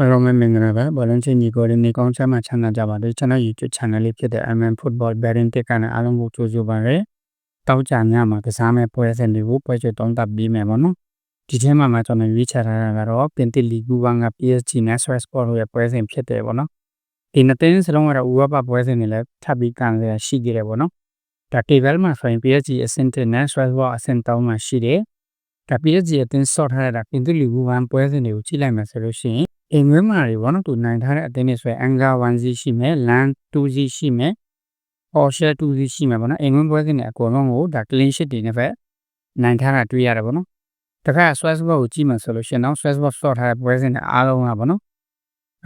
အားလုံးပဲမင်္ဂလာပါဘောလုံးချင်းညီကိုတွေနေကောင်းချမ်းသာချမ်းသာကြပါစေကျွန်တော် YouTube channel လေးဖြစ်တဲ့ MM Football Betting တက်ကနေအားလုံးကိုကြိုဆိုပါရစေတောက်ကြညမှာကစားမဲ့ပွဲစဉ်တွေကိုပွဲချတောင်းတပေးမယ်ပေါ့နော်ဒီထဲမှာမှကျွန်တော်ရွေးချယ်ထားတာကတော့ပင်တစ်လီဂူဝမ်က PSG နဲ့ Swiss Sport ရဲ့ပွဲစဉ်ဖြစ်တယ်ပေါ့နော်ဒီနှစ်သင်းစလုံးကတော့ဥရောပပွဲစဉ်တွေလည်းထပ်ပြီးကန်ရရှိခဲ့တယ်ပေါ့နော်ဒါ table မှာဆိုရင် PSG အဆင့်1နဲ့ Swiss Sport အဆင့်3မှာရှိတယ်ဒါ PSG အသင်းဆော့ထားတဲ့ပင်တစ်လီဂူဝမ်ပွဲစဉ်တွေကိုကြည့်လိုက်မယ်ဆိုလို့ရှိရင် အိမ်ဝင်းမာတွေပေါ့နော်သူနိုင်ထားတဲ့အသင်းတွေဆိုရင်အန်ဂါ1စီရှိမယ်လန်2စီရှိမယ်အော်ရှယ်2စီရှိမယ်ပေါ့နော်အိမ်ဝင်းပွဲစဉ်တွေအကုန်လုံးကိုဒါ clean sheet တွေနဲ့ပဲနိုင်ထားတာတွေ့ရတယ်ပေါ့နော်တခါ Swiss Sport ကိုကြည့်မှဆိုလို့ရှိရင်တော့ Swiss Sport ဆော့ထားတဲ့ပွဲစဉ်တွေအားလုံးကပေါ့နော်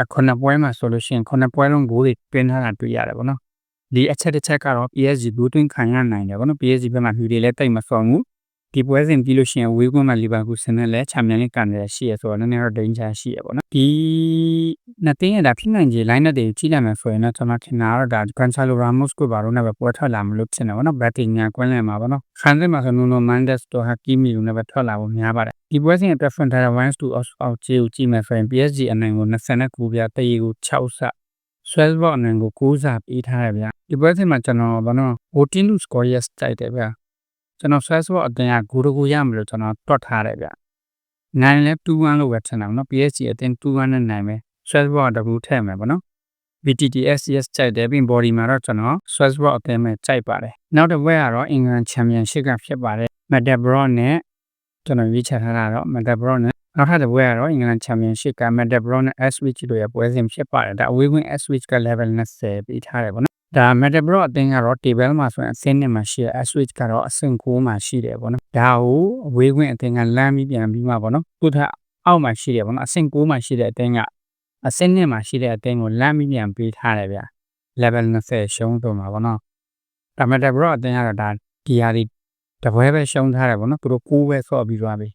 အခုနှစ်ပွဲမှာဆိုလို့ရှိရင်ခုနှစ်ပွဲလုံးဂိုးတွေတွင်းထားတာတွေ့ရတယ်ပေါ့နော်ဒီအချက်တစ်ချက်ကတော့ PSG ဘူတွင်းခံရနိုင်တယ်ပေါ့နော် PSG ဘက်မှာလူတွေလည်းတိတ်မဆော်ဘူး ဒီပွဲစဉ်ပြီးလို့ရှိရင်ဝေးကွန်းမှာလီဗာပူးဆင်နဲ့လည်းချန်ပီယံလိကန်ရရှိရဆိုတော့နည်းနည်းတော့ဒိန်းချာရှိရပေါ့နော်ဒီနှစ်တင်းရတာဖြစ်နိုင်ကြီး line တွေကြီးလာမယ်ဆိုရင်တော့ကျွန်တော်ထင်တာတော့ဒါ Gonzalo Ramos ကိုဘာလို့လဲပဲပွဲထွက်လာမလို့ထင်တယ်ပေါ့နော် batting ညာကွင်းလည်မှာပေါ့နော်ခန်းစစ်မှာဆို Nuno Mendes တို့ Hakimi တို့လည်းပဲထွက်လာဖို့များပါတယ်ဒီပွဲစဉ်အတွက် front runner 1 to out ကြီးကိုကြည့်မယ်ဆိုရင် PSG အနိုင်ကို29ပြားတရီကို6ဆဆွဲဘော့အနိုင်ကို6စာပေးထားရဗျာဒီပွဲစဉ်မှာကျွန်တော်ဘာလို့ voting to score yes တိုက်တယ်ဗျာ ကျွန်တော် stress ဘော့အတင်ကဂိုးတကူရမလို့ကျွန်တော်တွတ်ထားတယ်ဗျနိုင်လဲ2-1လို့ပဲထင်တာပေါ့နော် PSG အတင်2-1နဲ့နိုင်မယ် stress ဘော့တကူထည့်မယ်ပေါ့နော် BTTSCS ကြိုက်တယ်ပြီး body မှာတော့ကျွန်တော် stress ball အသင်းမဲ့ကြိုက်ပါတယ်နောက်တစ်ပွဲကတော့ England Championship ကဖြစ်ပါတယ် Metabro နဲ့ကျွန်တော်ရွေးချယ်ထားတာတော့ Metabro နဲ့နောက်ထပ်တစ်ပွဲကတော့ England Championship က Metabro နဲ့ Switch တို့ရဲ့ပွဲစဉ်ဖြစ်ပါတယ်ဒါအဝေးဝင် Switch က level 20ပြီးထားတယ်ပေါ့နော် ဒါ Metabro အသင်းကတော့ table မှာဆိုရင်အဆင့်နဲ့မှာရှိတယ် Switch ကတော့အဆင့်9မှာရှိတယ်ပေါ့နော်ဒါကိုအဝေးဝင်အသင်းကလမ်းပြီးပြန်ပြီးမှပေါ့နော်ခုထအောက်မှာရှိတယ်ပေါ့နော်အဆင့်9မှာရှိတဲ့အသင်းကအဆင့်နှစ်မှာရှိတဲ့အသင်းကိုလမ်းပြီးပြန်ပေးထားတယ်ဗျ level 20ရှုံးတော့မှာပေါ့နော်ဒါပေမဲ့ bro အသင်းကတော့ဒါဒီဟာဒီတပွဲပဲရှုံးထားတယ်ပေါ့နော်သူတို့6ပဲဆော့ပြီးသွားပြီ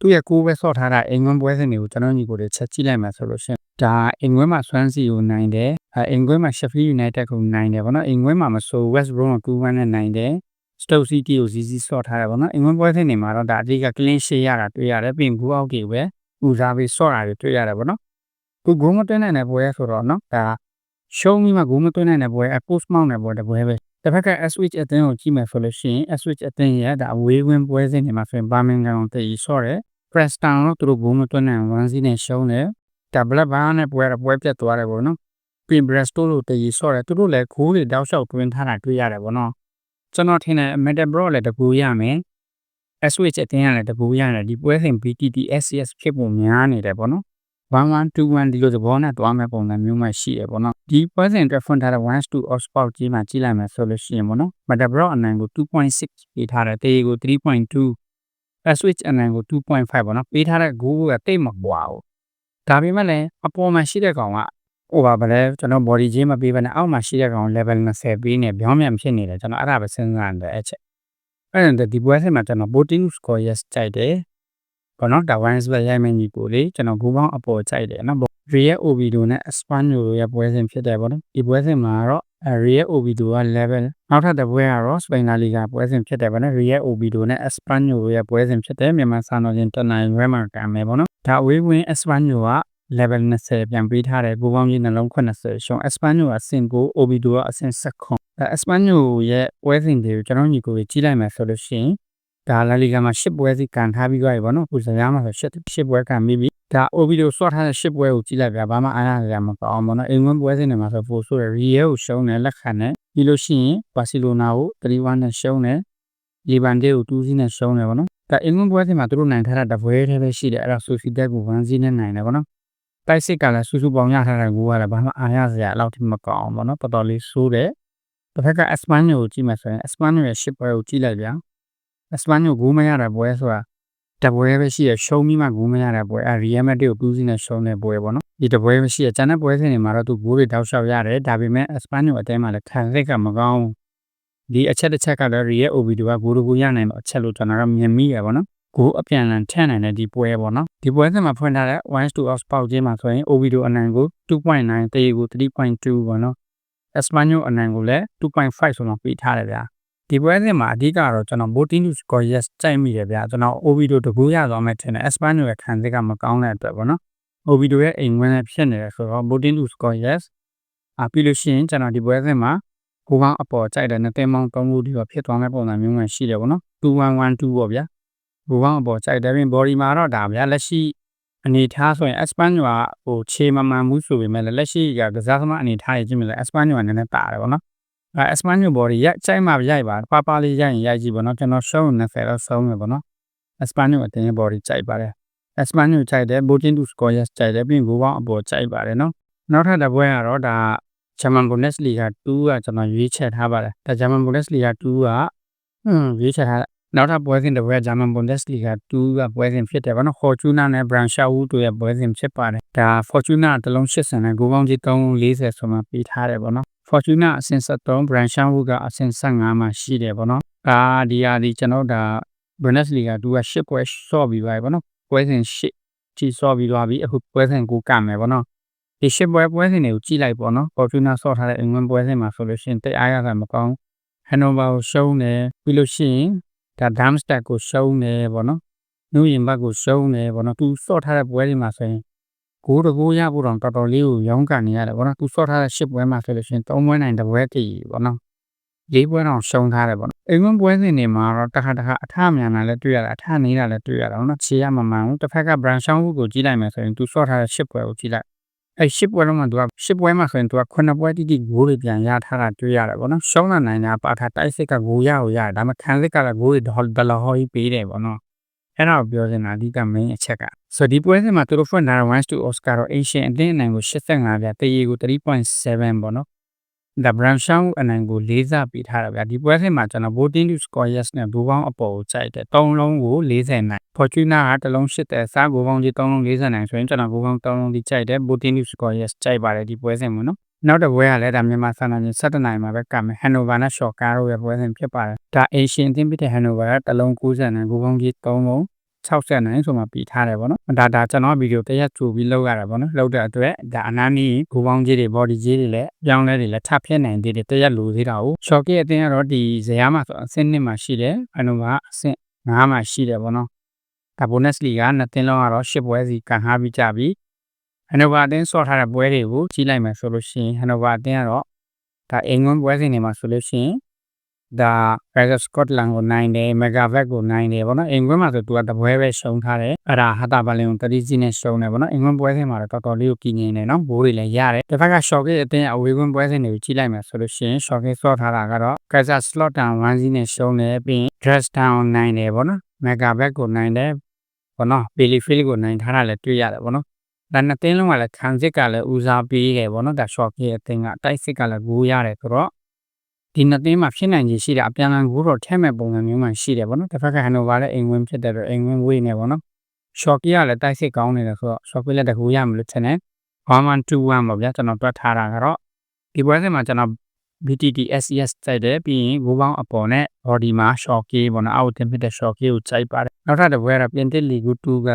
သူရဲ့6ပဲဆော့ထားတာအိမ်ဝင်းပွဲစဉ်တွေကိုကျွန်တော်ညီကိုတွေချက်ကြည့်လိုက်မှဆိုလို့ရှိရင် ဒါအိမ်ဝင်းမှာ Swansea ကိုနိုင်တယ်အိမ်ဝင်းမှာ Sheffield United ကိုနိုင်တယ်ပေါ့နော်အိမ်ဝင်းမှာမဆို West Brom ကို2-1နဲ့နိုင်တယ် Stoke City ကို ZZ ဆော့ထားတယ်ပေါ့နော်အိမ်ဝင်းပွဲစဉ်တွေမှာတော့ဒါအဓိက clean sheet ရတာတွေ့ရတယ်ပြင်ကူအောက်ကြီးပဲဦးစားပြီးဆော့တာတွေတွေ့ရတယ်ပေါ့နော်သူဂိုးမသွင်းနိုင်တဲ့ပွဲဆိုတော့နော်ဒါရှုံးပြီးမှဂိုးမသွင်းနိုင်တဲ့ပွဲအ post မောင်းတဲ့ပွဲတစ်ပွဲပဲတစ်ဖက်က switch အသင်းကိုကြည့်မယ်ဆိုလို့ရှိရင် switch အသင်းရဲ့ဒါအဝေးဝင်ပွဲစဉ်တွေမှာဆိုရင်ဘာမင်ဂမ်ကိုတည်ဆော့တယ် preston တော့သူတို့ဂိုးမသွင်းနိုင်1စီးနဲ့ရှုံးတယ် ဒါ black bar နဲ့ပွဲပွဲပြတ်သွားတယ်ပေါ့နော်ပြင် bresto လို့တည်ဆော့တယ်သူတို့လည်းဂိုးတွေတောက်လျှောက်တွင်းထားတာတွေ့ရတယ်ပေါ့နော်ကျွန်တော်ထင်တယ် metal bro လည်းတကူရမယ် switch အသင်းကလည်းတကူရတယ်ဒီပွဲစဉ် BTT SCS ဖြစ်ပုံများနေတယ်ပေါ့နော်1121ဒီလိုသဘောနဲ့သွားမဲ့ပုံစံမျိုးမှရှိတယ်ပေါ့နော်ဒီပွဲစဉ်အတွက်ဖွင့်ထားတဲ့1 to Oxford ကြီးမှာကြည့်လိုက်မယ်ဆိုလို့ရှိရင်ပေါ့နော် Metabro အနိုင်ကို2.6ပေးထားတယ်တေးကို3.2 Switch အနိုင်ကို2.5ပေါ့နော်ပေးထားတဲ့ goal ကတိတ်မကွာဘူး ဒါပေမဲ့လည်းအပေါ်မှာရှိတဲ့ကောင်ကဟိုပါဗလဲကျွန်တော် body ချင်းမပေးဘဲနဲ့အောက်မှာရှိတဲ့ကောင် level 20ပေးနေပြောင်းပြန်ဖြစ်နေတယ်ကျွန်တော်အဲ့ဒါပဲစဉ်းစားတယ်အဲ့ချက်အဲ့ဒါဒီပွဲစဉ်မှာကျွန်တော် voting score yes ကြိုက်တယ်ပေါ့နော်ဒါ wine sweat ရိုက်မယ်ညီကိုလေကျွန်တော်ဂူပေါင်းအပေါ်ကြိုက်တယ်နော် Real Obido နဲ့ Espanyol ရဲ့ပွဲစဉ်ဖြစ်တယ်ပေါ့နော်ဒီပွဲစဉ်မှာတော့ Real Obido က level နောက်ထပ်တစ်ပွဲကတော့ Spain La Liga ပွဲစဉ်ဖြစ်တယ်ပေါ့နော် Real Obido နဲ့ Espanyol ရဲ့ပွဲစဉ်ဖြစ်တယ်မြန်မာစံတော်ချင်းတနိုင်ရွဲမှာကံမယ်ပေါ့နော်ဒါအဝေးဝင် Espanyol က level 20ပြန်ပေးထားတယ်ဘူပေါင်းကြီးနှလုံး80ရှုံး Espanyol အဆင့်ကို Obido ကအဆင့်7အဲ Espanyol ရဲ့ပွဲစဉ်တွေကိုကျွန်တော်ညီကိုကြီးလိုက်မယ်ဆိုလို့ရှိရင်ဒါလာလီဂါမှာ၈ပွဲစီကန်ထားပြီးကြပြီဗောနော်ခုစကားမှာဆို၈၈ပွဲကန်ပြီးပြီ ဒါ OB တို့ဆော့ထားတဲ့၈ပွဲကိုကြည့်လိုက်ဗျာဘာမှအားရစရာမကောင်းဘူးနော်အိမ်ဝင်ပွဲစဉ်တွေမှာဆိုပိုဆိုရရီယဲကိုရှုံးတယ်လက်ခံတယ်ပြီးလို့ရှိရင်ဘာစီလိုနာကို3-1နဲ့ရှုံးတယ်လီဗန်ဒေကို2-0နဲ့ရှုံးတယ်ဗောနော်ဒါအင်္ဂလန်ပွဲစဉ်မှာသူတို့နိုင်ထားတာတပွဲတည်းပဲရှိတယ်အဲ့ဒါဆိုစီတက်ကို1-0နဲ့နိုင်တယ်ဗောနော်တိုက်စစ်ကလည်းစူးစူးပေါင်းရထားတဲ့ဂိုးကလည်းဘာမှအားရစရာအလောက်ထိမကောင်းဘူးဗောနော်တော်တော်လေးဆိုးတယ်တစ်ဖက်က Espanyol ကိုကြည့်မှဆိုရင် Espanyol ရဲ့ရှစ်ပွဲကိုကြည့်လိုက်ဗျာအစပန်ကိုဂိုးမရတဲ့ပွဲဆိုတာ တပွဲပဲရှိရရှုံးပြီးမှဂိုးမရတဲ့ပွဲအဲရီယယ်မက်တစ်ကို2စီးနဲ့ရှုံးတဲ့ပွဲပေါ့နော်ဒီတပွဲပဲရှိရကျန်တဲ့ပွဲစဉ်တွေမှာတော့သူဂိုးတွေတောက်လျှောက်ရတယ်ဒါပေမဲ့အစပန်ကိုအတဲမှာလည်းခံစိတ်ကမကောင်းဒီအချက်တစ်ချက်ကတော့ရီယယ်အိုဗီဒိုကဂိုးတကူရနိုင်တော့အချက်လို့ကျွန်တော်ကမြင်မိရပါတော့ဂိုးအပြန်လန်ထန့်နိုင်တဲ့ဒီပွဲပေါ့နော်ဒီပွဲစဉ်မှာဖွင့်ထားတဲ့1 to off ပေါက်ခြင်းမှာဆိုရင် Ovido အနိုင်ကို2.9တေးကို3.2ပေါ့နော် Espanyol အနိုင်ကိုလည်း2.5ဆိုတော့ပေးထားတယ်ဗျာ ဒီပွဲစဉ်မှာအဓိကတော့ကျွန်တော် Botinho score yes ကြိုက်မိတယ်ဗျာကျွန်တော် Ovido တကူရသွားမယ်ထင်တယ် Espanyol ရဲ့ခံစစ်ကမကောင်းတဲ့အတွက်ပေါ့နော် Ovido ရဲ့အိမ်ဝင်လည်းဖြစ်နေတယ်ဆိုတော့ Botin to score yes အာပြီးလို့ရှိရင်ကျွန်တော်ဒီပွဲစဉ်မှာကိုကောင်းအပေါ်ကြိုက်တဲ့နှစ်သိန်းပေါင်း၃ခုဒီတော့ဖြစ်သွားမဲ့ပုံစံမျိုးမှရှိတယ်ပေါ့နော်2112ပေါ့ဗျာကိုကောင်းအပေါ်ကြိုက်တယ်ပြင် body မှာတော့ဒါဗျာလက်ရှိအနေထားဆိုရင် Espanyol ကဟိုခြေမမှန်ဘူးဆိုပေမဲ့လက်ရှိကကစားသမားအနေထားရေးကြည့်မယ်လဲ Espanyol နည်းနည်းတာတယ်ပေါ့နော် အဲ Espanyol body ရိုက်ကြိုက်မှရိုက်ပါပါပါလေးရိုက်ရင်ရိုက်ကြည့်ပေါ့နော်ကျွန်တော် show 20တော့ဆုံးမယ်ပေါ့နော် Espanyol အတင်း body ကြိုက်ပါတယ် Espanyol ကြိုက်တယ် Botin to score yes ကြိုက်တယ်ပြင်ကိုကောင်းအပေါ်ကြိုက်ပါတယ်နော်နောက်ထပ်တစ်ပွဲကတော့ဒါ German Bundesliga 2ကကျွန်တော်ရွေးချယ်ထားပါတယ်ဒါ German Bundesliga 2ကဟွန်းရွေးချယ်ထားနောက်ထပ်ပွဲစဉ်တစ်ပွဲ German Bundesliga 2ကပွဲစဉ်ဖြစ်တယ်ဗောနော် Fortuna နဲ့ Braunschweig တို့ရဲ့ပွဲစဉ်ဖြစ်ပါတယ်ဒါ Fortuna တလုံး80နဲ့ဂိုးပေါင်းကြီး340ဆိုမှပေးထားတယ်ဗောနော် Fortuna အဆင့်73 Braunschweig ကအဆင့်75မှာရှိတယ်ဗောနော်ဒါဒီဟာဒီကျွန်တော်ဒါ Bundesliga 2က10ပွဲဆော့ပြီးပါဗောနော်ပွဲစဉ်10ကြီးဆော့ပြီးသွားပြီအခုပွဲစဉ်9ကမယ်ဗောနော်ဒီရှစ်ပွဲပွဲစဉ်တွေကိုကြည့်လိုက်ပေါ့နော် Fortuna ဆော့ထားတဲ့အင်္ဂလန်ပွဲစဉ်မှာဆိုလို့ရှိရင်တိတ်အားရတာမကောင်း Hanover ကိုရှုံးတယ်ပြီးလို့ရှိရင်ဒါ Darmstadt ကိုရှုံးတယ်ပေါ့နော်။နူးရင်ဘတ်ကိုရှုံးတယ်ပေါ့နော်။သူဆော့ထားတဲ့ပွဲတွေမှာဆိုရင် ဂိုးတကိုးရဖို့တော့တော်တော်လေးကိုရောင်းကန်နေရတယ်ပေါ့နော်။သူဆော့ထားတဲ့၈ပွဲမှာဆိုလို့ရှိရင်၃ပွဲနိုင်တစ်ပွဲတည်ပေါ့နော်။၄ပွဲတော့ရှုံးထားတယ်ပေါ့နော်။အိမ်ဝင်ပွဲစဉ်တွေမှာတော့တစ်ခါတစ်ခါအထမြန်တာလည်းတွေ့ရတာအထနေတာလည်းတွေ့ရတာပေါ့နော်။ခြေရမမှန်ဘူး။တစ်ဖက်က brand ရှောင်းဘူးကိုကြည့်လိုက်မယ်ဆိုရင်သူဆော့ထားတဲ့၈ပွဲကိုကြည့်လိုက်အဲ့ရှစ်ပွဲလုံးမှာသူကရှစ်ပွဲမှာဆိုရင်သူကခုနှစ်ပွဲတိတိဂိုးတွေပြန်ရထားတာတွေ့ရတယ်ပေါ့နော်ရှုံးလာနိုင်တာပါထားတိုက်စစ်ကဂိုးရကိုရတယ်ဒါပေမဲ့ခံစစ်ကလည်းဂိုးတွေဒေါ်လာဟောကြီးပေးတယ်ပေါ့နော် အဲ့ဒါကိုပြောနေတာအဓိက main အချက်ကဆိုဒီပွဲစဉ်မှာသူတို့ for Nara 1 to Oscar တော့ Asian အသင်းအနိုင်ကို85ပြတရေကို3.7ပေါ့နော် The Brown Show အနိုင်ကိုလေးစားပေးထားတာဗျာဒီပွဲစဉ်မှာကျွန်တော် voting to score yes နဲ့ဘူပေါင်းအပေါ်ကိုကြိုက်တယ်၃လုံးကို40နိုင် Fortuna ကတစ်လုံး80တယ်စားဘူပေါင်းကြီး၃လုံး40နိုင်ဆိုရင်ကျွန်တော်ဘူပေါင်း၃လုံးဒီကြိုက်တယ် voting to score yes ကြိုက်ပါတယ်ဒီပွဲစဉ်မှာနော် နောက်တစ်ပွဲကလည်းဒါမြန်မာစံတော်ချိန်7နိုင်မှာပဲကမယ် Hanover နဲ့ Shocker တို့ရဲ့ပွဲစဉ်ဖြစ်ပါတယ်ဒါ Asian အသင်းဖြစ်တဲ့ Hanover ကတစ်လုံး90နိုင်ဘူပေါင်းကြီး3လုံး60နိုင်ဆိုမှပြီးထားတယ်ဗောနော်ဒါဒါကျွန်တော်ဗီဒီယိုတရက်ကြိုပြီးလောက်ရတာဗောနော်လောက်တဲ့အတွက်ဒါအနားနီးဂူပေါင်းကြီးတွေ body ကြီးတွေလည်းပြောင်းလဲတွေလည်းထပ်ဖြစ်နိုင်သေးတယ်တရက်လိုသေးတာကို shock ရဲ့အတင်းကတော့ဒီဇယားမှာဆိုအဆင့်1မှာရှိတယ်အနုကအဆင့်5မှာရှိတယ်ဗောနော်ဒါ bonus league ကနှစ်တင်းလုံးကတော့10ပွဲစီကန်ထားပြီးကြပြီ ဟန်နိုဗာအတင်းဆော့ထားတဲ့ပွဲတွေကိုကြီးလိုက်မယ်ဆိုလို့ရှိရင်ဟန်နိုဗာအတင်းကတော့ဒါအင်္ဂလန်ပွဲစဉ်တွေမှာဆိုလို့ရှိရင်ဒါ Vegas Scotland ကိုနိုင်တယ် Megavet ကိုနိုင်တယ်ဗောနော်အင်္ဂလန်မှာဆိုသူကတပွဲပဲရှုံးထားတယ်အဲ့ဒါဟာတာဘလင်ကို30စီးနဲ့ရှုံးတယ်ဗောနော်အင်္ဂလန်ပွဲစဉ်မှာတော့တော်တော်လေးကိုကြီးငိမ့်တယ်နော်ဘိုးတွေလည်းရတယ်တစ်ဖက်က shock ရဲ့အတင်းအဝေးကွင်းပွဲစဉ်တွေကိုကြီးလိုက်မယ်ဆိုလို့ရှိရင် shock ဆော့ထားတာကတော့ Kaiser Slot Down 1စီးနဲ့ရှုံးတယ်ပြီးရင် Dress Down နိုင်တယ်ဗောနော် Megavet ကိုနိုင်တယ်ဗောနော် Billy Phil ကိုနိုင်ထားတာလည်းတွေ့ရတယ်ဗောနော် ဒါနှစ်တင်းလုံးကလည်းခံစစ်ကလည်းဦးစားပေးတယ်ဗောနော်ဒါ shock ရဲ့အတင်းကတိုက်စစ်ကလည်းဂိုးရတယ်ဆိုတော့ဒီနှစ်သင်းမှာဖြစ်နိုင်ခြေရှိတဲ့အပြန်အလှန်ကိုတော့ထဲမဲ့ပုံစံမျိုးမှရှိတယ်ဗောနော်တစ်ဖက်ကဟန်နိုဗာလည်းအိမ်ဝင်ဖြစ်တဲ့တော့အိမ်ဝင်ဝေးနေဗောနော်ရှော့ကီကလည်းတိုက်စစ်ကောင်းနေတယ်ဆိုတော့ရှော့ကီလည်းတကူရမလို့ထင်တယ်1121ပေါ့ဗျာကျွန်တော်တွက်ထားတာကတော့ဒီပွဲစဉ်မှာကျွန်တော် BTT SES တိုက်တယ်ပြီးရင်ဂိုးပေါင်းအပေါ်နဲ့ body မှာ shock key ပေါ့နော်အောက်တင်ဖြစ်တဲ့ shock key ကိုစိုက်ပါတယ်နောက်ထပ်တစ်ပွဲကတော့ပြင်သစ်လီဂူ2က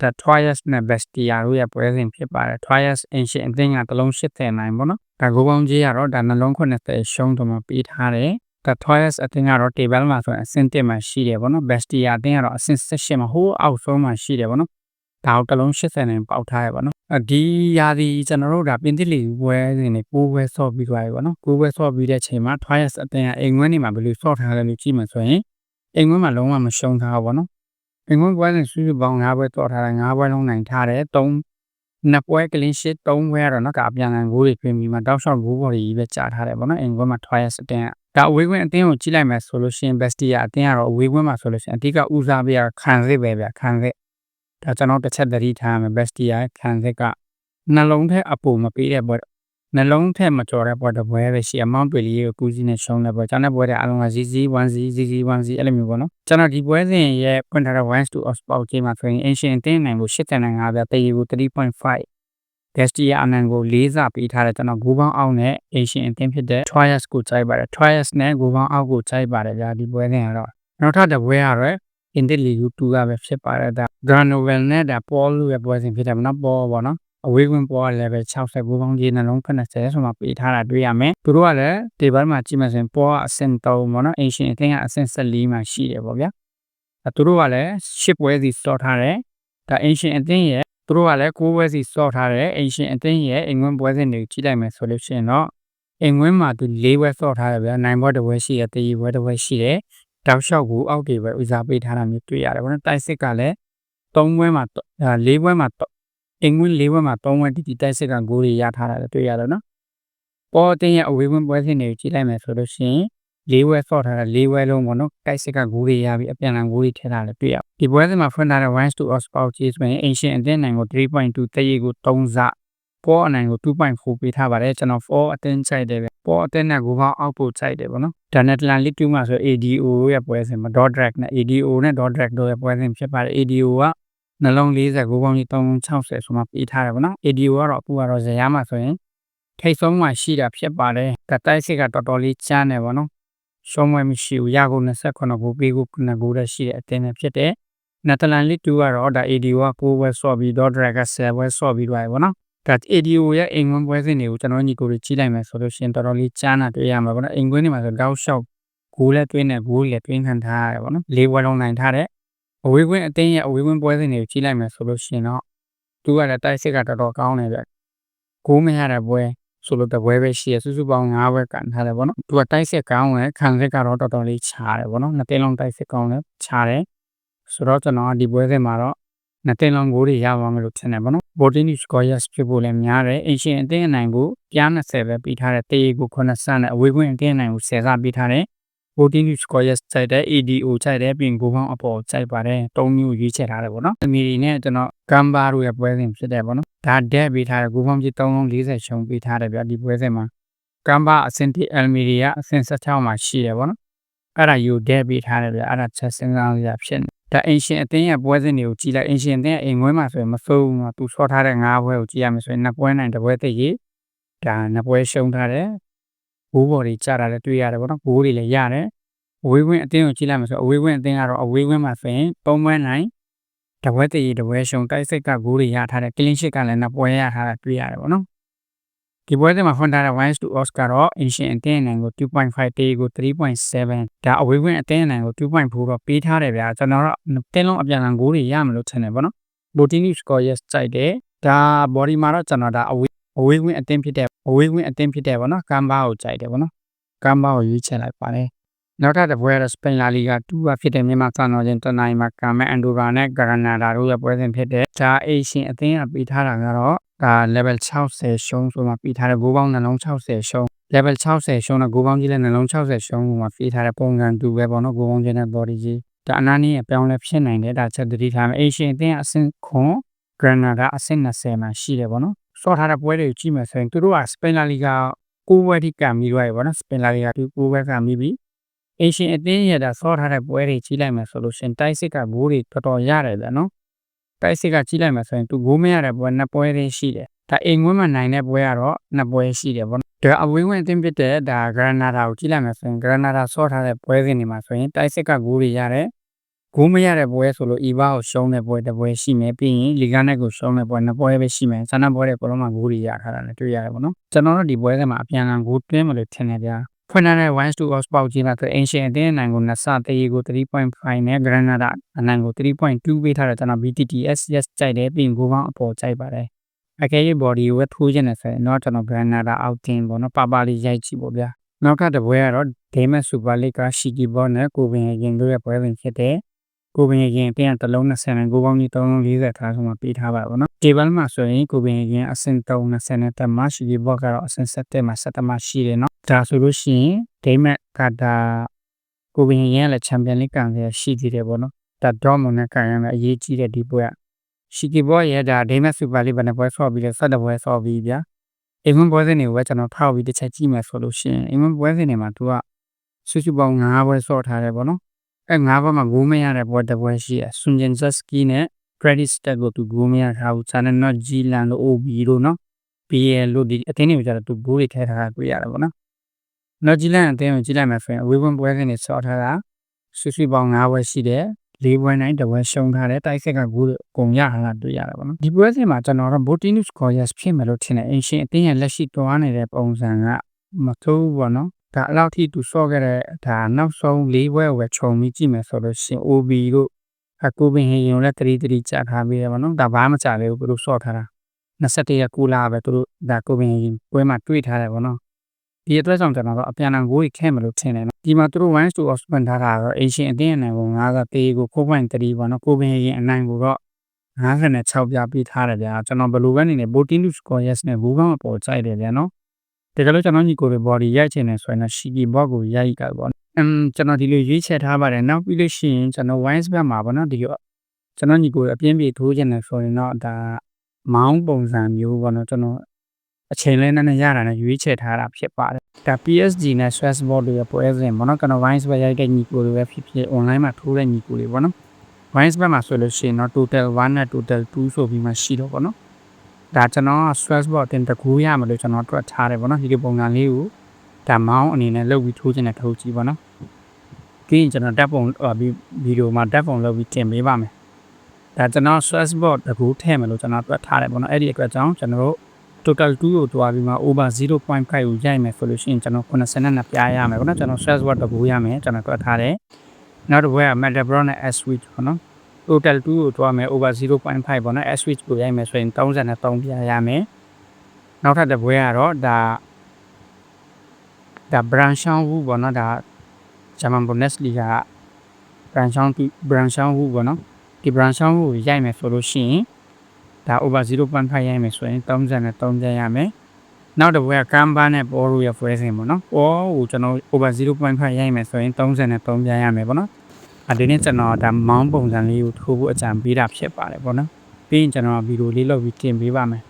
The Trias နဲ့ Bestia တို့ရဲ့ပွဲစဉ်ဖြစ်ပါတယ် Trias Ancient အသင်းကတလုံး80နိုင်ပေါ့နော်ဒါကိုပေါင်းကြီးကတော့ဒါနှလုံး80ရှုံးတော့မှပေးထားတယ် The Toys အသင်းကတော့ table မှာဆိုရင်အဆင့်1မှာရှိတယ်ဗောနော် Bestia အသင်းကတော့အဆင့်18မှာဟိုးအောက်ဆုံးမှာရှိတယ်ဗောနော်ဒါကိုတစ်လုံး80နဲ့ပေါက်ထားရပါတော့ဒီယာဒီကျွန်တော်တို့ဒါပြင်သစ်လီပွဲစဉ်တွေကိုးပွဲဆော့ပြီးသွားပြီပေါ့နော်ကိုးပွဲဆော့ပြီးတဲ့ချိန်မှာ Trials အသင်းကအိမ်ငွေးနေမှာဘယ်လိုဆော့ထားလဲလို့ကြည့်မှဆိုရင်အိမ်ငွေးမှာလုံးဝမရှုံးထားဘူးပေါ့နော် အိမ်ငွေးပွဲစဉ်စုစုပေါင်း၅ပွဲဆော့ထားတယ်၅ပွဲလုံးနိုင်ထားတယ်၃နှစ်ပွဲကလင်းရှစ်၃ပွဲကတော့နော်ကအပြန်အလှန်ဂိုးတွေပြင်ပြီးမှတောက်လျှောက်ဂိုးပေါ်ကြီးပဲကြာထားတယ်ပေါ့နော်အိမ်ကွင်းမှာ Trials အတင်းဒါအဝေးကွင်းအတင်းကိုကြည့်လိုက်မယ်ဆိုလို့ရှိရင် Bestia အတင်းကတော့အဝေးကွင်းမှာဆိုလို့ရှိရင်အဓိကဦးစားပေးရခံစစ်ပဲဗျခံစစ်ဒါကျွန်တော်တစ်ချက်သတိထားမယ် Bestia ခံစစ်ကနှလုံးထဲအပူမပေးတဲ့ဘက် နှလုံးထဲမကြော်တဲ့ဘက်တပွဲပဲရှိအမောင်းတွေလေးကိုကူးစီးနဲ့ရှုံးတဲ့ဘက်ကျွန်တော်ပွဲတဲ့အလုံးက ZZ 1Z ZZ 1Z အဲ့လိုမျိုးပေါ့နော်ကျွန်တော်ဒီပွဲစဉ်ရဲ့ဖွင့်ထားတဲ့1 to Osport ချိန်မှာဆိုရင် Ancient တင်းနိုင်ကို85ပြတရေကို3.5 Destia အနန်ကိုလေးစားပေးထားတဲ့ကျွန်တော်ဂိုးပေါင်းအောက်နဲ့ Asian အသင်းဖြစ်တဲ့ Trials ကိုကြိုက်ပါတယ် Trials နဲ့ဂိုးပေါင်းအောက်ကိုကြိုက်ပါတယ်ဗျာဒီပွဲစဉ်ကတော့နောက်ထပ်တစ်ပွဲကတော့ Inter League 2ကပဲဖြစ်ပါတယ်ဒါ Granovel နဲ့ဒါ Paul ရဲ့ပွဲစဉ်ဖြစ်တယ်မနော် Paul ပေါ့နော် အဝေးဝင်ပေါ် level 60ဂိုးပေါင်းကြီးနှလုံး80ဆိုမှပေးထားတာတွေ့ရမယ်သူတို့ကလည်း table မှာကြည့်မှဆိုရင်ပေါ်ကအဆင့်3ပေါ့နော် Asian အသင်းကအဆင့်14မှာရှိတယ်ပေါ့ဗျာအဲသူတို့ကလည်း10ပွဲစီစော့ထားတယ်ဒါ Asian အသင်းရဲ့သူတို့ကလည်းကိုးပွဲစီစော့ထားတဲ့အိမ်ရှင်အသင်းရဲ့အိမ်ဝင်ပွဲစဉ်တွေကိုကြည့်လိုက်မယ်ဆိုလို့ရှိရင်တော့အိမ်ဝင်မှာသူ၄ပွဲစော့ထားတယ်ဗျာနိုင်ပွဲတစ်ပွဲရှိတယ်တေးပွဲတစ်ပွဲရှိတယ်တောက်လျှောက်ကိုအောက်တွေပဲဦးစားပေးထားတာမျိုးတွေ့ရတယ်ဗောနော်တိုက်စစ်ကလည်း၃ပွဲမှာ၄ပွဲမှာ အိမ်ဝင်၄ပွဲမှာ၃ပွဲတီတီတိုက်စစ်ကဂိုးတွေရထားတာလည်းတွေ့ရတယ်နော်ပေါ်တင်ရဲ့အဝေးဝင်ပွဲစဉ်တွေကိုကြည့်လိုက်မယ်ဆိုလို့ရှိရင်လေးဝဲဆော့ထားတာလေးဝဲလုံးပေါ့နော်တိုက်စစ်ကဂိုးတွေရပြီးအပြန်အလှန်ဂိုးတွေထည့်ထားတယ်တွေ့ရဒီပွဲစဉ်မှာဖွင့်ထားတဲ့1 to us power cheese ဆိုရင် ancient အသင်းနိုင်ကို3.2တရေကို3စပေါ်အနိုင်ကို2.4ပေးထားပါတယ်ကျွန်တော်4အသင်းချိုက်တယ်ပဲပေါ်အသင်းနဲ့ကိုပေါင်းအောက်ပို့ချိုက်တယ်ပေါ့နော်ဒါနဲ့တလန်လီ2မှာဆို ADO ရဲ့ပွဲစဉ်မှာ dot drag နဲ့ ADO နဲ့ dot drag တို့ရဲ့ပွဲစဉ်ဖြစ်ပါတယ် ADO က နှလုံး40ကိုပေါင်းကြီး360ဆိုမှပေးထားတယ်ပေါ့နော် ADO ကတော့အခုကတော့ဇယားမှာဆိုရင်ထိတ်ဆုံးမှရှိတာဖြစ်ပါတယ်။တိုက်စစ်ကတော်တော်လေးချမ်းတယ်ပေါ့နော်ရှုံးမမရှိဘူးရကုန်28ကိုပေးကို9ကိုတည်းရှိတဲ့အတင်းနဲ့ဖြစ်တဲ့နက်သလန်လစ်2ကတော့ဒါ ADO က6ဝက်ဆော့ပြီး dot drag က7ဝက်ဆော့ပြီးသွားပြီပေါ့နော်ဒါ ADO ရဲ့အိမ်ဝင်ပွဲစဉ်တွေကိုကျွန်တော်ညီကိုတွေကြီးလိုက်မယ်ဆိုလို့ရှိရင်တော်တော်လေးကြားနာတွေ့ရမှာပေါ့နော်အိမ်ကွင်းတွေမှာဆိုတောက်လျှောက်ဂိုးလည်းတွင်းနဲ့ဂိုးလည်းတွင်းခံထားရတယ်ပေါ့နော်လေးဝက်လုံးနိုင်ထားတဲ့ အဝေးကွင်းအတင်းရဲ့အဝေးကွင်းပွဲစဉ်တွေကိုကြီးလိုက်မယ်ဆိုလို့ရှိရင်တော့သူကလည်းတိုက်စစ်ကတော်တော်ကောင်းတယ်ဗျဂိုးမရတဲ့ပွဲဆိုလို့တပွဲပဲရှိရစုစုပေါင်း9ဘွဲကန်ထားတယ်ဗောနော်သူကတိုက်စစ်ကောင်းတယ်ခံစစ်ကတော့တော်တော်လေးခြားတယ်ဗောနော်နှစ်သိန်းလုံးတိုက်စစ်ကောင်းတယ်ခြားတယ်ဆိုတော့ကျွန်တော်ဒီပွဲစဉ်မှာတော့နှစ်သိန်းလုံးဂိုးတွေရပါမယ်လို့ထင်တယ်ဗောနော် Botini Squares ဖြစ်ဖို့လည်းများတယ်အင်ရှင်အသင်းအနိုင်ကိုပြား20ပဲပြီးထားတဲ့တေးကို9ဆန်းနဲ့အဝေးကွင်းအသင်းအနိုင်ကို10ဆပြီးထားတယ် Voting Squares စိုက်တဲ့ ADO စိုက်တဲ့ပြင်ကိုပေါင်းအပေါ်စိုက်ပါတယ်၃မျိုးရွေးချယ်ထားတယ်ပေါ့နော်အမီနဲ့ကျွန်တော်ကမ်ဘာတို့ရဲ့ပွဲစဉ်ဖြစ်တယ်ပေါ့နော်ဒါဒက်ပေးထားတယ်ကိုပေါင်းကြီး340ရှုံးပေးထားတယ်ဗျဒီပွဲစဉ်မှာကမ်ဘာအဆင့်တိအယ်မီရီကအဆင့်16မှာရှိတယ်ပေါ့နော်အဲ့ဒါယူဒက်ပေးထားတယ်ဗျအဲ့ဒါချက်စင်ကောင်းရဖြစ်နေဒါအင်ရှင်အသင်းရဲ့ပွဲစဉ်တွေကိုကြည့်လိုက်အင်ရှင်အသင်းရဲ့အိမ်ငွေးမှာဆိုရင်မစိုးဘူးနော်သူဆော့ထားတဲ့၅ပွဲကိုကြည့်ရမယ်ဆိုရင်နှစ်ပွဲနိုင်တစ်ပွဲသိရေးဒါနှစ်ပွဲရှုံးထားတယ် ဘိုးဘော်တွေကြတာလည်းတွေ့ရတယ်ပေါ့နော်ဘိုးတွေလည်းရတယ်အဝေးဝင်းအသင်းကိုကြည့်လိုက်မှဆိုအဝေးဝင်းအသင်းကတော့အဝေးဝင်းမှာဆိုရင်ပုံမှန်နိုင်တပွဲတည်တပွဲရှုံတိုက်စိတ်ကဂိုးတွေရထားတဲ့ကလင်းရှစ်ကလည်းနှစ်ပွဲရထားတာတွေ့ရတယ်ပေါ့နော်ဒီပွဲတွေမှာဖွင့်ထားတဲ့ wines to oscar တော့ ancient အသင်းအနိုင်ကို2.5တေးကို3.7ဒါအဝေးဝင်းအသင်းအနိုင်ကို2.4တော့ပေးထားတယ်ဗျာကျွန်တော်တော့တင်းလုံးအပြန်အလှန်ဂိုးတွေရမလို့ထင်တယ်ပေါ့နော် Botini score yes စိုက်တယ်ဒါ body မှာတော့ကျွန်တော်ဒါအဝေး အဝေးဝင်းအသင်းဖြစ်တဲ့အဝေးဝင်းအသင်းဖြစ်တဲ့ပေါ့နော်ကမ်ဘာကိုစိုက်တယ်ပေါ့နော်ကမ်ဘာကိုရွေးချယ်လိုက်ပါတယ်နောက်ထပ်တစ်ပွဲကတော့စပိန်လာလီဂါ2ကဖြစ်တဲ့မြန်မာစံတော်ချင်းတနိုင်မှာကာမန်အန်ဒိုရာနဲ့ဂရနာဒါတို့ရဲ့ပွဲစဉ်ဖြစ်တဲ့ဒါအေရှင်အသင်းကပြီးထားတာကတော့ဒါ level 60ရှုံးဆိုမှပြီးထားတဲ့ဂိုးပေါင်းနှလုံး60ရှုံး level 60ရှုံးတော့ဂိုးပေါင်းကြီးလည်းနှလုံး60ရှုံးဆိုမှပြီးထားတဲ့ပုံစံတူပဲပေါ့နော်ဂိုးပေါင်းချင်းနဲ့ body ကြီးဒါအနာနီးရဲ့ပြောင်းလဲဖြစ်နိုင်တယ်ဒါချက်တတိထားမယ်အေရှင်အသင်းအဆင့်ခွန်ဂရနာဒါအဆင့်20မှာရှိတယ်ပေါ့နော် စောထားတဲ့ပွဲတွေကိုကြည့်မယ်ဆိုရင်သူတို့ကစပိန်လာလီဂါ9ပွဲထိကံပြီးသွားပြီပေါ့နော်စပိန်လာလီဂါ9ပွဲကံပြီးပြီအင်ရှင်အသင်းရတာစောထားတဲ့ပွဲတွေကြီးလိုက်မယ်ဆိုလို့ရှင်တိုက်စစ်ကဘိုးတွေတော်တော်ရတယ်ဗျာနော်တိုက်စစ်ကကြီးလိုက်မယ်ဆိုရင်သူဘိုးမရတဲ့ပွဲနှစ်ပွဲလေးရှိတယ်ဒါအိမ်ဝင်းမှာနိုင်တဲ့ပွဲကတော့နှစ်ပွဲရှိတယ်ပေါ့နော်ဒါအဝင်းဝင်အသင်းဖြစ်တဲ့ဒါဂရနာဒါကိုကြီးလိုက်မယ်ဆိုရင်ဂရနာဒါစောထားတဲ့ပွဲစဉ်တွေမှာဆိုရင်တိုက်စစ်ကဘိုးတွေရတယ် ဂိုးမရတဲ့ပွဲဆိုလို့အီဘာကိုရှုံးတဲ့ပွဲတစ်ပွဲရှိမယ်ပြီးရင်လီဂါနက်ကိုရှုံးတဲ့ပွဲနှစ်ပွဲပဲရှိမယ်ဆန္ဒပွဲတဲ့ဘလုံးမှာဂိုးတွေရထားတာလည်းတွေ့ရတယ်ပေါ့နော်ကျွန်တော်တို့ဒီပွဲထဲမှာအပြန်အလှန်ဂိုးတွင်းမလို့ထင်နေကြဖွင့်ထားတဲ့1 to us ပေါက်ကြီးမှာဆို ancient အတင်းအနိုင်ကိုနှစ်ဆတရေကို3.5နဲ့ granada အနိုင်ကို3.2ပေးထားတယ်ကျွန်တော် BTTS yes ကြိုက်တယ်ပြီးရင်ကိုပေါင်းအပေါ်ကြိုက်ပါတယ်အကယ်၍ body ကိုထိုးခြင်းနဲ့ဆိုရင်တော့ကျွန်တော် granada outing ပေါ့နော်ပပလေးရိုက်ကြည့်ပေါ့ဗျာနောက်ကတပွဲကတော့ Dame Super League က Shiki Ball နဲ့ကိုပင်ရင်တို့ရဲ့ပွဲစဉ်ဖြစ်တဲ့ ကိုပင်ရင်ပြန်တလုံး20နဲ့ကိုပေါင်းကြီး340ထားဆုံးမှာပေးထားပါဘောနော်။ table မှာဆိုရင်ကိုပင်ရင်အဆင့်320နဲ့တက်မှာရှိပြီးဘော့ကတော့အဆင့်7မှာ7မှာရှိတယ်နော်။ဒါဆိုလို့ရှိရင်ဒိမတ်ကဒါကိုပင်ရင်လည်းချန်ပီယံလိကန်ရရှိသေးတယ်ပေါ့နော်။ဒါဒေါမွန်နဲ့ကန်ရမယ်အရေးကြီးတဲ့ဒီပွဲကရှိကီဘော့ရဲ့ဒါဒိမတ်စူပါလိဘယ်နှပွဲဆော့ပြီးလဲ7ပွဲဆော့ပြီးဗျာ။အိမ်ဝင်ပွဲစဉ်တွေကိုပဲကျွန်တော်ဖောက်ပြီးတစ်ချက်ကြည့်မယ်ဆိုလို့ရှိရင်အိမ်ဝင်ပွဲစဉ်တွေမှာသူကစုစုပေါင်း9ပွဲဆော့ထားတယ်ပေါ့နော် အဲငါးဘက်မှာဂိုးမရတဲ့ပွဲတစ်ပွဲရှိရဆွန်ဂျင်ဇက်စကီနဲ့ credit stat ကိုသူဂိုးမရထားဘူး။စာနဲ့တော့ဂျီလန်လို့ OB လို့နော် BL လို့ဒီအသင်းတွေကြတော့သူဂိုးတွေထည့်ထားတာတွေ့ရတယ်ပေါ့နော်။နော်ဂျီလန်အသင်းကိုကြည့်လိုက်မှဆိုရင်အဝေးဝင်ပွဲကနေဆော့ထားတာဆွဆွပေါင်း၅ပွဲရှိတယ်။လေးပွဲနိုင်တစ်ပွဲရှုံးထားတယ်တိုက်ဆက်ကဂိုးတွေအကုန်ရထားတာတွေ့ရတယ်ပေါ့နော်ဒီပွဲစဉ်မှာကျွန်တော်တို့ Botinus Goyas ဖြစ်မယ်လို့ထင်တယ်အင်ရှင်အသင်းရဲ့လက်ရှိတွားနေတဲ့ပုံစံကမထိုးဘူးပေါ့နော် ဒါအလောက်ထိသူစော့ခဲ့တဲ့ဒါနောက်ဆုံး၄ဘွဲကိုပဲခြုံပြီးကြည့်မယ်ဆိုလို့ရှင် OB တို့အကူပင်ဟင်ကိုလည်းတတိတတိကြာထားပြီးရပါတော့ဒါဘာမှမကြသေးဘူးသူတို့ဆော့ထားတာ21ရက်ကူလာပဲသူတို့ဒါကူပင်ဟင်ပွဲမှာတွေ့ထားတယ်ပေါ့နော်ဒီအတွက်ကြောင့်ကျွန်တော်တို့အပြန်အလှန်ကိုခဲမလို့ထင်တယ်နော်ဒီမှာသူတို့1 to open ထားတာတော့ Asian အတင်းအနိုင်ကို9ကတေးကို4.3ပေါ့နော်ကိုပင်ဟင်အနိုင်ကိုတော့56ပြပေးထားတယ်ဗျာကျွန်တော်ဘယ်လိုပဲနေနေ voting to score yes နဲ့ဘူးကောင်းအပေါ်ကြိုက်တယ်ဗျာနော် တကယ်လို့ကျွန်တော်ညီကိုပဲ body ရိုက်ချင်တယ်ဆိုရင်တော့ shiki box ကိုရိုက်ကြပေါ့အမ်ကျွန်တော်ဒီလိုရွေးချယ်ထားပါတယ်နောက်ပြီးလို့ရှိရင်ကျွန်တော် wines ဘက်မှာပေါ့နော်ဒီကျွန်တော်ညီကိုအပြင်းပြေထိုးချင်တယ်ဆိုရင်တော့ဒါမောင်းပုံစံမျိုးပေါ့နော်ကျွန်တော်အချိန်လဲနဲ့ရတာနဲ့ရွေးချယ်ထားတာဖြစ်ပါတယ်ဒါ PSG နဲ့ Strasbourg တွေရဲ့ပွဲစဉ်ပေါ့နော်ကျွန်တော် wines ဘက်ရိုက်တဲ့ညီကိုတွေပဲဖြစ်ဖြစ် online မှာထိုးတဲ့ညီကိုတွေပေါ့နော် wines ဘက်မှာဆိုလို့ရှိရင်တော့ total 1နဲ့ total 2ဆိုပြီးမှရှိတော့ပေါ့နော် ဒါကျွန်တော် Strasbourg တင်တကူရမလို့ကျွန်တော်တွက်ထားတယ်ပေါ့နော်ဒီလိုပုံစံလေးကိုဒါမောင်းအနေနဲ့လုပ်ပြီးထိုးချင်တဲ့ထိုးကြည့်ပေါ့နော်ပြီးရင်ကျွန်တော်တက်ပုံဗီဒီယိုမှာတက်ပုံလုပ်ပြီးတင်ပေးပါမယ်ဒါကျွန်တော် Strasbourg တကူထည့်မယ်လို့ကျွန်တော်တွက်ထားတယ်ပေါ့နော်အဲ့ဒီအတွက်ကြောင့်ကျွန်တော်တို့ total 2ကိုတွားပြီးမှ over 0.5ကိုရိုက်မယ်ဆိုလို့ရှိရင်ကျွန်တော်82ပြားရမယ်ပေါ့နော်ကျွန်တော် stress word တကူရမယ်ကျွန်တော်တွက်ထားတယ်နောက်တစ်ဘက်က metabron နဲ့ s switch ပေါ့နော် total 2ကိုတွားမယ် over 0.5ပေါ့နော် s switch ကိုရိုက်မယ်ဆိုရင်33ပြားရမယ်နောက်ထပ်တစ်ပွဲကတော့ဒါဒါ branch ရှောင်းဘူးပေါ့နော်ဒါ German Bundesliga branch ရှောင်း branch ရှောင်းဘူးပေါ့နော်ဒီ branch ရှောင်းဘူးကိုရိုက်မယ်ဆိုလို့ရှိရင်ဒါ over 0.5ရိုက်မယ်ဆိုရင်33ကျန်ရမယ်နောက်တစ်ပွဲကကမ်ဘာနဲ့ပေါ်ရိုရဲ့ဖွဲစင်ပေါ့နော်ပေါ်ကိုကျွန်တော် over 0.5ရိုက်မယ်ဆိုရင်33ကျန်ရမယ်ပေါ့နော်အဲ ဒီနေ့ကျွန်တော်ဒါမောင်းပုံစံလေးကိုထိုးဖို့အကြံပေးတာဖြစ်ပါတယ်ပေါ့နော်ပြီးရင်ကျွန်တော်ဗီဒီယိုလေးလုပ်ပြီးတင်ပေးပါမယ်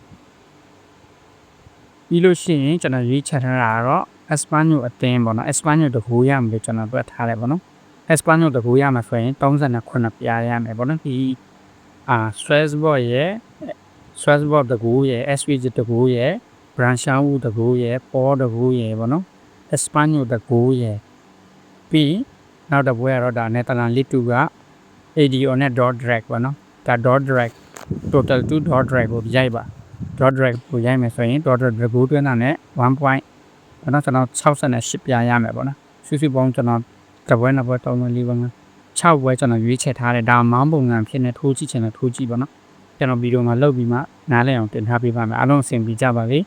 ပြီးလို့ရှိရင်ကျွန်တော်ရေးချက်ထားတာကတော့ Espanyol အတင်းပေါ့နော် Espanyol တကူရမယ်လို့ကျွန်တော်တွက်ထားတယ်ပေါ့နော် Espanyol တကူရမှာဆိုရင်39ပြားရမယ်ပေါ့နော်ဒီအာ Strasbourg ရဲ့ Strasbourg တကူရဲ့ SVG တကူရဲ့ Branchau တကူရဲ့ Paul တကူရဲ့ပေါ့နော် Espanyol တကူရဲ့ပြီး နောက်တစ်ပွဲကတော့ဒါ Netherlands League 2က ADO နဲ့ dot drag ပေါ့နော်ဒါ dot drag total 2 dot drag ကိုရိုက်ပါ dot drag ကိုရိုက်မယ်ဆိုရင် dot drag ကိုတွင်းတာနဲ့1 point ဘာလို့ကျွန်တော်68ပြားရမယ်ပေါ့နော်စုစုပေါင်းကျွန်တော်တပွဲနှစ်ပွဲသုံးပွဲလေးပွဲ6ပွဲကျွန်တော်ရွေးချယ်ထားတယ်ဒါမောင်းပုံစံဖြစ်နေထိုးကြည့်ချင်တယ်ထိုးကြည့်ပါနော်ကျွန်တော်ဗီဒီယိုမှာလုပ်ပြီးမှနားလည်အောင်တင်ထားပေးပါမယ်အားလုံးအဆင်ပြေကြပါစေ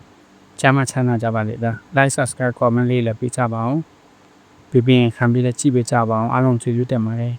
ချမ်းသာချမ်းသာကြပါစေဒါ like subscribe comment လေးလည်းပေးကြပါအောင် ပြပြခံပြီးလည်းကြည့်ပေးကြပါအောင်အားလုံးကျေးဇူးတင်ပါတယ်